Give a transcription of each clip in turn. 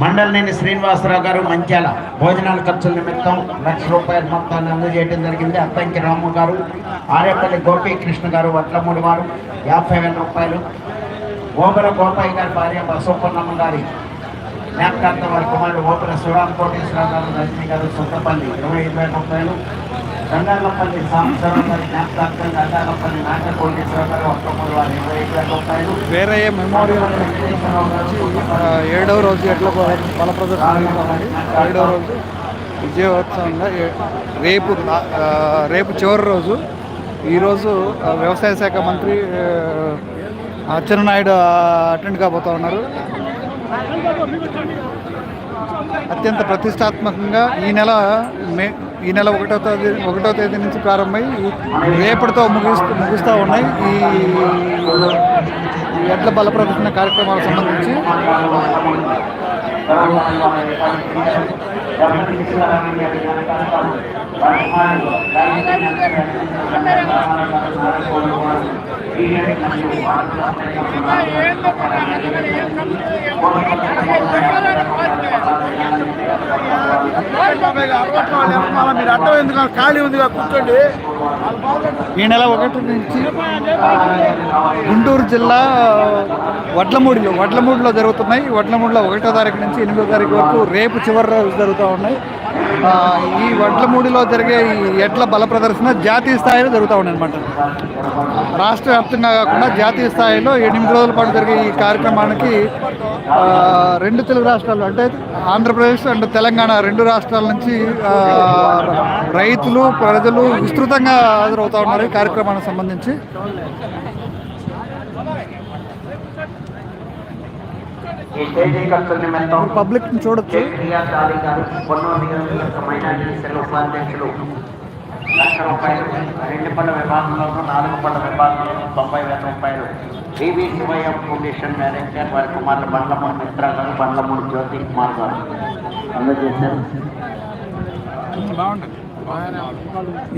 మండలినేని శ్రీనివాసరావు గారు మంచాల భోజనాల ఖర్చుల నిమిత్తం లక్ష రూపాయల మొత్తాన్ని అందజేయడం జరిగింది. అత్తంకి రాము గారు ఆరేపల్లి గోపీకృష్ణ గారు వడ్లమూడి వారు యాభై వేల రూపాయలు. ఓబర గోపాయి గారి భార్య బసోపన్నమ్మ గారి జ్ఞాపకార్థం వారి కుమారుడు ఓపెన శివరాం కోటేశ్వరరావు గారు రజనీ గారు సొంతపల్లి ఇరవై ఐదు వేల రూపాయలు. గంగాలపల్లి సాంబశివరావు గారి జ్ఞాపకార్థం గంగాలపల్లి నాట్య కోటేశ్వరరావు గారు ఒక్కమూడు వారి ఇరవై ఐదు వేల రూపాయలు వేరే మెమోరియల్ ఏడవ రోజు ఎట్ల బల బల ప్రదర్శన జరుగుతుంది. ఏడవ రోజు విజయోత్సవంగా ఏ- రేపు రేపు చివరి రోజు. ఈరోజు వ్యవసాయ శాఖ మంత్రి అచ్చెన్నాయుడు అటెండ్ కాబోతా ఉన్నారు. అత్యంత ప్రతిష్టాత్మకంగా ఈ నెల మే ఈ నెల ఒకటో తేదీ ఒకటో తేదీ నుంచి ప్రారంభమై రేపటితో ముగిస్తూ ముగుస్తూ ఉన్నాయి. ఈ ఎడ్ల బల ప్రదర్శన కార్యక్రమాలకు సంబంధించి మీరు అడ్డం ఎందుకు ఖాళీ ఉంది కూర్చోండి ఈ నెల ఒకటి నుంచి గుంటూరు జిల్లా వడ్లమూడిలో వడ్లమూడిలో జరుగుతున్నాయి. వడ్లమూడిలో ఒకటో తారీఖు నుంచి ఎనిమిదో తారీఖు వరకు రేపు చివరి రోజు జరుగుతూ ఉన్నాయి. ఈ వడ్లమూడిలో జరిగే ఈ ఎడ్ల బల ప్రదర్శన జాతీయ స్థాయిలో జరుగుతూ ఉందన్నమాట. రాష్ట్ర వ్యాప్తంగా కాకుండా జాతీయ స్థాయిలో ఎనిమిది రోజుల పాటు జరిగే ఈ కార్యక్రమానికి రెండు తెలుగు రాష్ట్రాలు అంటే ఆంధ్రప్రదేశ్ అండ్ తెలంగాణ రెండు రాష్ట్రాల నుంచి రైతులు ప్రజలు విస్తృతంగా హాజరవుతూ ఉన్నారు ఈ కార్యక్రమానికి సంబంధించి ఈ స్టేజీ ఖర్చుల నిమిత్తం పబ్లిక్ చూడొచ్చు లక్ష రూపాయలు రెండు పళ్ళ విభాగంలోనూ నాలుగు పళ్ళ విభాగంలోనూ తొంభై వేల రూపాయలు టీవీ శివయ్య ఫౌండేషన్ డైరెక్టర్ వారి కుమారులు బండ్లమూడి మిత్ర గారు బండ్లమూడి జ్యోతి కుమార్ గారు అందజేశారు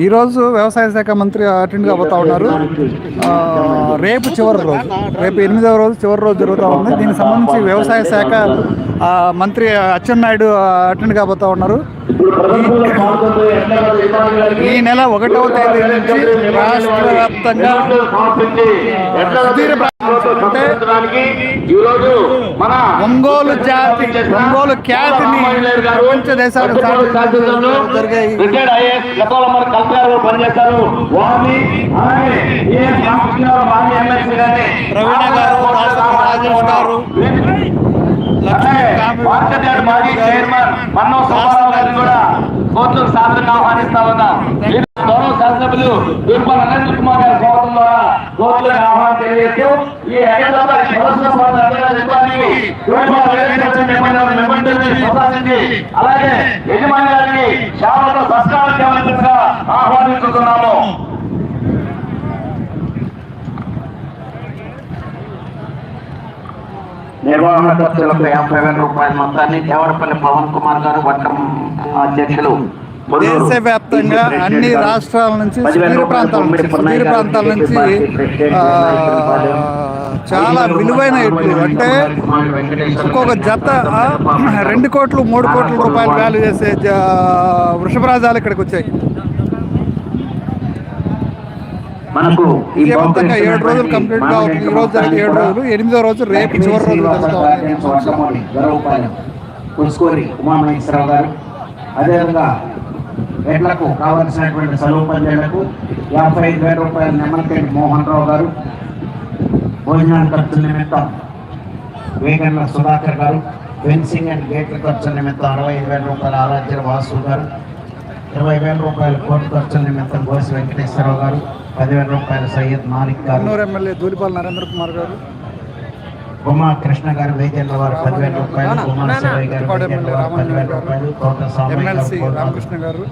ఈరోజు వ్యవసాయ శాఖ మంత్రి అటెండ్ కాబోతా ఉన్నారు. రేపు చివరి రోజు రేపు ఎనిమిదవ రోజు చివరి రోజు జరుగుతూ ఉంది. దీనికి సంబంధించి వ్యవసాయ శాఖ మంత్రి అచ్చెన్నాయుడు అటెండ్ కాబోతా ఉన్నారు. ఈ నెల ఒకటవ తేదీ నుంచి రాష్ట్ర వ్యాప్తంగా అంటే ఒంగోలు జాతి ఒంగోలు ఖ్యాతిని ప్రపంచ దేశాలు జరిగాయి ఐఏఎస్ గతంలో మన కలెక్టర్ గారు పనిచేస్తారు వారిని ప్రవీణ గారు, మార్కెట్ మాజీ చైర్మన్ మన్నో సుబ్బారావు గారిని కూడా కోర్టుకు సాధనగా ఆహ్వానిస్తా ఉన్నాం. మీరు గౌరవ శాసనసభ్యులు తిరుపతి అనంత కుమార్ గారి స్వాగతం ద్వారా కోర్టులకు ఆహ్వానం తెలియజేస్తూ ఈ హైదరాబాద్ సదస్సులో ప్రసాదించి అలాగే యజమాని గారిని శామలతో సత్కారం చేయవలసిందిగా ఆహ్వానిస్తున్నాము నిర్వహణ ఖర్చులకు యాభై వేల రూపాయల మొత్తాన్ని దేవరపల్లి పవన్ కుమార్ గారు వర్గం అధ్యక్షులు దేశవ్యాప్తంగా అన్ని రాష్ట్రాల నుంచి సుదీర రూపాయలు ప్రాంతాల నుంచి సుదీర ప్రాంతాల నుంచి చాలా విలువైన అంటే ఒక్కొక్క జత రెండు కోట్లు మూడు కోట్ల రూపాయలు వాల్యూ చేసే వృషభరాజాలు ఇక్కడికి వచ్చాయి మనకు ఏడు రోజులు కంప్లీట్గా అవుతుంది ఈ రోజు జరిగే ఏడు రోజులు ఎనిమిదో రోజు రేపు చివరి రోజు జరుగుతూ ఉంది గర్వపాలెం పుష్కూరి ఉమామహేశ్వరరావు గారు అదేవిధంగా ఎడ్లకు కావలసినటువంటి సెలవు పందేళ్ళకు యాభై ఐదు వేల రూపాయల నెమ్మలకేటి మోహన్ రావు గారు భోజనాల ఖర్చుల నిమిత్తం వేగండ్ల సుధాకర్ గారు ఫెన్సింగ్ అండ్ గేట్ల ఖర్చుల నిమిత్తం అరవై ఐదు వేల రూపాయల ఆరాధ్య వాసు గారు ఇరవై వేల రూపాయల కోర్టు ఖర్చుల నిమిత్తం గోసి వెంకటేశ్వరరావు గారు పదివేల రూపాయల సయ్యద్ మాలిక్ గారు. ఎమ్మెల్యే నరేంద్ర కుమార్ గారు. ఉమా కృష్ణ గారు వేజల్ల వారు పదివేల రూపాయలు ఉమా శివయ్య గారు వారు పదివేల రూపాయలు గారు కోట రామకృష్ణ గారు.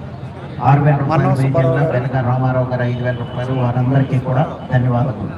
ఆరు వేల రూపాయలు వెనక రామారావు గారు ఐదు వేల రూపాయలు వారందరికీ కూడా ధన్యవాదాలు